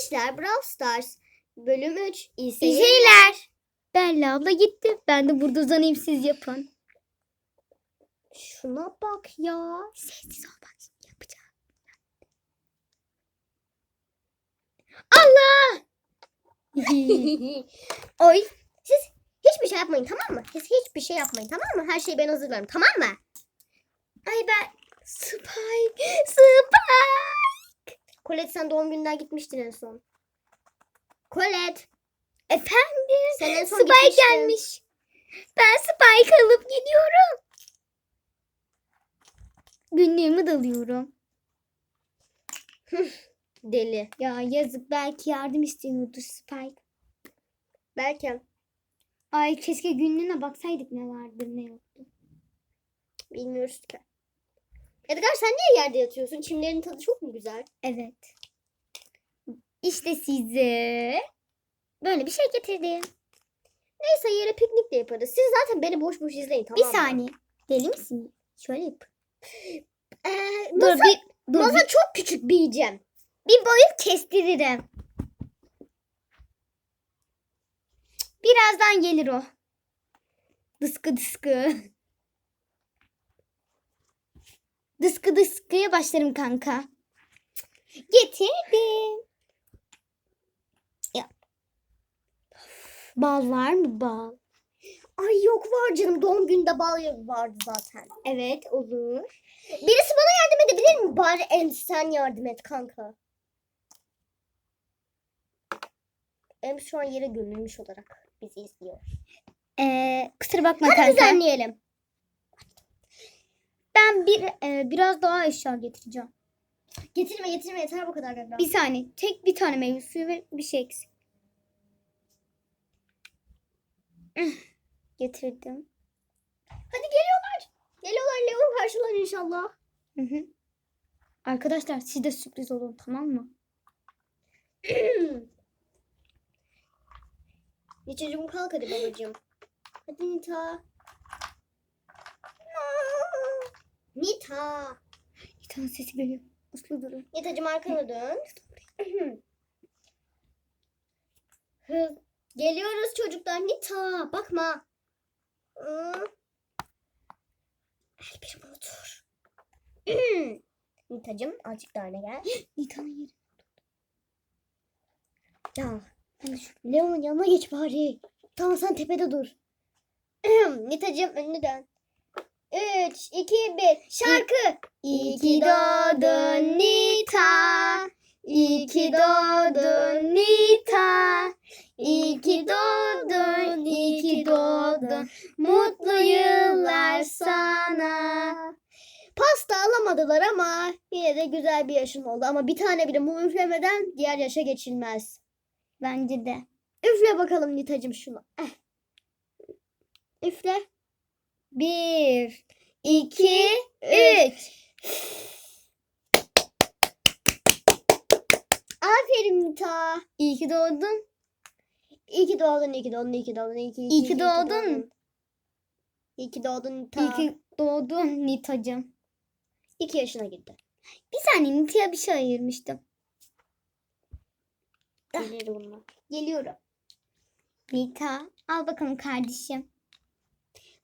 İşler Brawl Stars bölüm 3 İyi seyirler. Bella abla gitti. Ben de burada uzanayım siz yapın. Şuna bak ya. Sessiz ol bak yapacağım. Allah! Oy. Siz hiçbir şey yapmayın tamam mı? Siz hiçbir şey yapmayın tamam mı? Her şeyi ben hazırlarım tamam mı? Ay ben Spike, Spike. Colette sen doğum gününden gitmiştin en son. Colette. Efendim? Sen en son Spike gitmiştin. gelmiş. Ben Spike alıp gidiyorum. Günlüğümü de alıyorum. Deli. Ya yazık belki yardım istiyordur Spike. Belki. Ay keşke günlüğüne baksaydık ne vardır ne yoktu. Bilmiyoruz ki. Edgar sen niye yerde yatıyorsun? Çimlerin tadı çok mu güzel? Evet. İşte size böyle bir şey getirdim. Neyse yere piknik de yaparız. Siz zaten beni boş boş izleyin tamam bir mı? saniye. Deli misin? Şöyle yap. Ee, Dur masa, bir, dur, masa bir, çok küçük büyüyeceğim. bir boyut kestiririm. Birazdan gelir o. Dıskı dıskı. Dıskı dıskıya başlarım kanka. Getirdim. Ya. Bal var mı bal? Ay yok var canım. Doğum gününde bal vardı zaten. Evet olur. Birisi bana yardım edebilir mi? Bari en sen yardım et kanka. Em şu an yere gömülmüş olarak bizi izliyor. Ee, kusura bakma Hadi kanka. düzenleyelim. Ben bir e, biraz daha eşya getireceğim. Getirme getirme yeter bu kadar galiba. Bir saniye. Tek bir tane meyve suyu ve bir şey eksik. Getirdim. Hadi geliyorlar. Geliyorlar Leon karşılar inşallah. Hı hı. Arkadaşlar siz de sürpriz olun tamam mı? Nitacığım kalk hadi babacığım. Hadi Nita. Nita. Tane sesi geliyor. Uslu durun. Nitacığım arkana dön. Hız. Geliyoruz çocuklar. Nita bakma. Aa. El birim otur. Nitacığım azıcık daha öne gel. Nita'nın yeri. Ya de şu Leon'un yanına geç bari. Tamam sen tepede dur. Nitacığım önünü dön. 3, 2, 1. Şarkı. İyi ki doğdun Nita. İyi ki doğdun Nita. İyi ki doğdun, iyi ki doğdun. Mutlu yıllar sana. Pasta alamadılar ama yine de güzel bir yaşın oldu. Ama bir tane bile mum üflemeden diğer yaşa geçilmez. Bence de. Üfle bakalım Nitacığım şunu. Eh. Üfle. Bir, iki, üç. Aferin Nita. İyi ki doğdun. İyi ki doğdun, iyi ki doğdun, iyi ki doğdun, iyi ki, İyi ki doğdun. İyi ki doğdun Nita. İyi ki doğdun Nita'cığım. İki yaşına girdi. Bir saniye Nita'ya bir şey ayırmıştım. Bunlar. Geliyorum. Nita al bakalım kardeşim.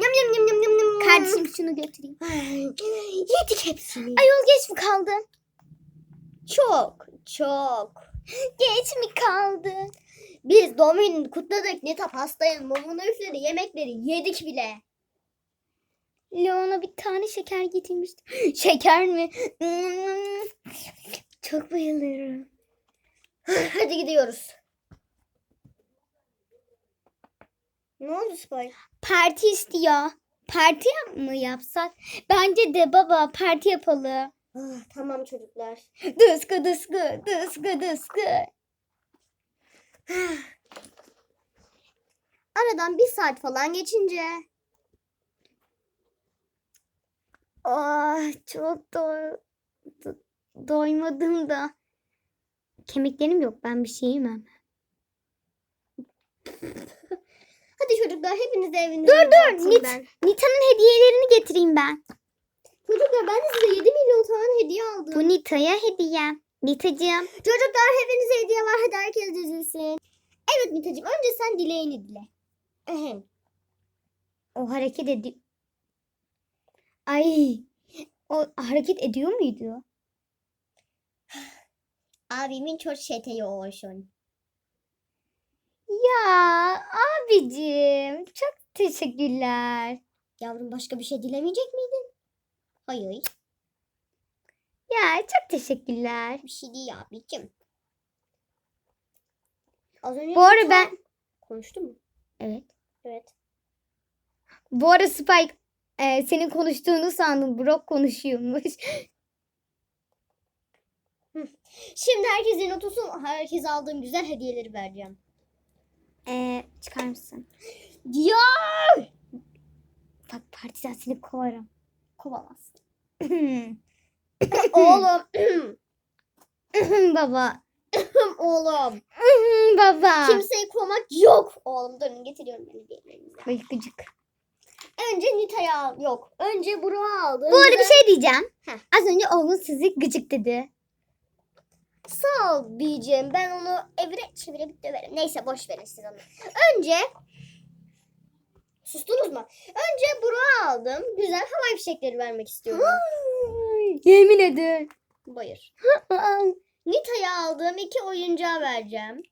Nam nam nam nam nam nam. Kardeşim şunu götüreyim. Ay, Yedik hepsini. Ayol geç mi kaldın? Çok çok. Geç mi kaldın? Biz doğum gününü kutladık. Nita pastayı, mumunu üfledi, yemekleri yedik bile. Leon'a bir tane şeker getirmiştim. Şeker mi? Hmm. Çok bayılırım. Hadi gidiyoruz. Ne oldu Spy? Parti istiyor. Parti mı yapsak? Bence de baba parti yapalım. Ah, tamam çocuklar. Dıskı dıskı dıskı dıskı. Aradan bir saat falan geçince. Ah çok do do- doymadım da. Kemiklerim yok ben bir şey yemem. Hadi çocuklar hepiniz de evinize Dur, dur, Nit. Nita'nın hediyelerini getireyim ben. Çocuklar ben de size 7 milyon tane hediye aldım. Bu Nita'ya hediye. Nita'cığım. Çocuklar hepinize hediye var. Hadi herkes dizilsin. Evet Mitacığım önce sen dileğini dile. Ehem. O hareket ediyor. Ay. O hareket ediyor muydu? Abimin çok şeteği olsun. Ya abicim çok teşekkürler. Yavrum başka bir şey dilemeyecek miydin? Hayır. Ya çok teşekkürler. Bir şey değil abicim. Az önce Bu arada Nita- ben Konuştu mu? evet. Evet. Bu arada Spike e, senin konuştuğunu sandım. Brock konuşuyormuş. Şimdi herkes otursun. Herkese aldığım güzel hediyeleri vereceğim. E, çıkar mısın? Ya! Bak partiden seni kovarım. Kovamaz. Oğlum. Baba. Oğlum. Baba. Kimseyi kovmak yok. Oğlum durun getiriyorum ben hediyelerinizi. Ay, gıcık. Önce Nita'yı al. Yok. Önce Burak'ı aldım. Bu arada bir şey diyeceğim. Heh. Az önce oğlun sizi gıcık dedi. Sağ ol diyeceğim. Ben onu evire çevirip döverim. Neyse boş verin siz onu. Önce Sustunuz mu? Önce Burak'ı aldım. Güzel havai fişekleri vermek istiyorum. Yemin ederim. Buyur. Nita'ya aldığım iki oyuncağı vereceğim.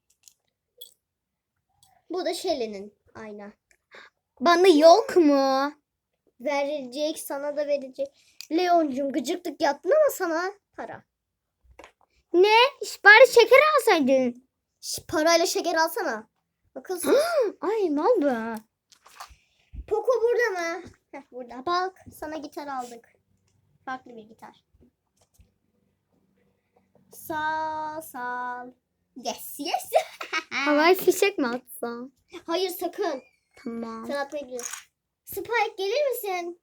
Bu da Shelly'nin ayna. Bana yok mu? Verecek, sana da verecek. Leon'cum gıcıklık yaptın ama sana para. Ne? Bari şeker alsaydın. Şş, parayla şeker alsana. Akılsız. Ay mal bu. Poco burada mı? Heh, burada. Bak sana gitar aldık. Farklı bir gitar. Sağ sağ. Yes yes. Havai fişek mi atsam? Hayır sakın. Tamam. Sen atmayabilirsin. Spike gelir misin?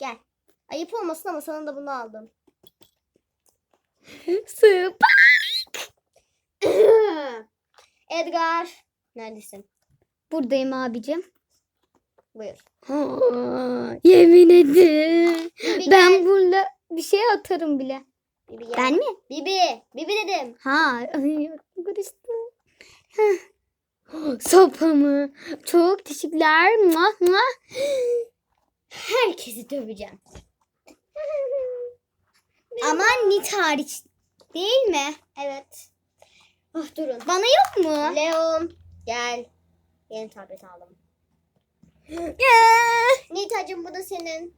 Gel. Ayıp olmasın ama sana da bunu aldım. Sıp. Edgar. Neredesin? Buradayım abicim. Buyur. Yemin ederim. Bibi Ben gel. burada bir şey atarım bile. Bibi gel. Ben mi? Bibi. Bibi dedim. Ha. Karıştı. Sopamı. Çok teşekkürler. Herkesi döveceğim. Ama Nit hariç. Değil mi? Evet. Ah durun. Bana yok mu? Leon gel. Yeni tablet aldım. Nita'cığım bu da senin.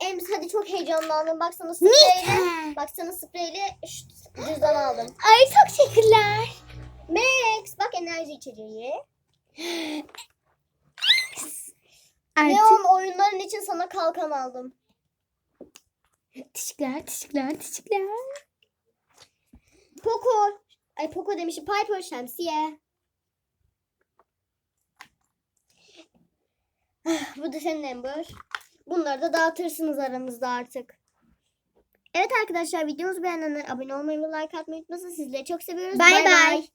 Ems hadi çok heyecanlandım. Bak sana spreyle. Nita. Bak sana spreyle şu cüzdan aldım. Ay çok teşekkürler. Max bak enerji içeceği. Artık. Leon oyunların için sana kalkan aldım. Teşekkürler, teşekkürler, teşekkürler. Poco. Ay Poco demişim. Piper şemsiye. Ah, Bu da senin Amber. Bunları da dağıtırsınız aranızda artık. Evet arkadaşlar videomuzu beğenenler abone olmayı ve like atmayı unutmasın. Sizleri çok seviyoruz. Bay Bay bay. bay.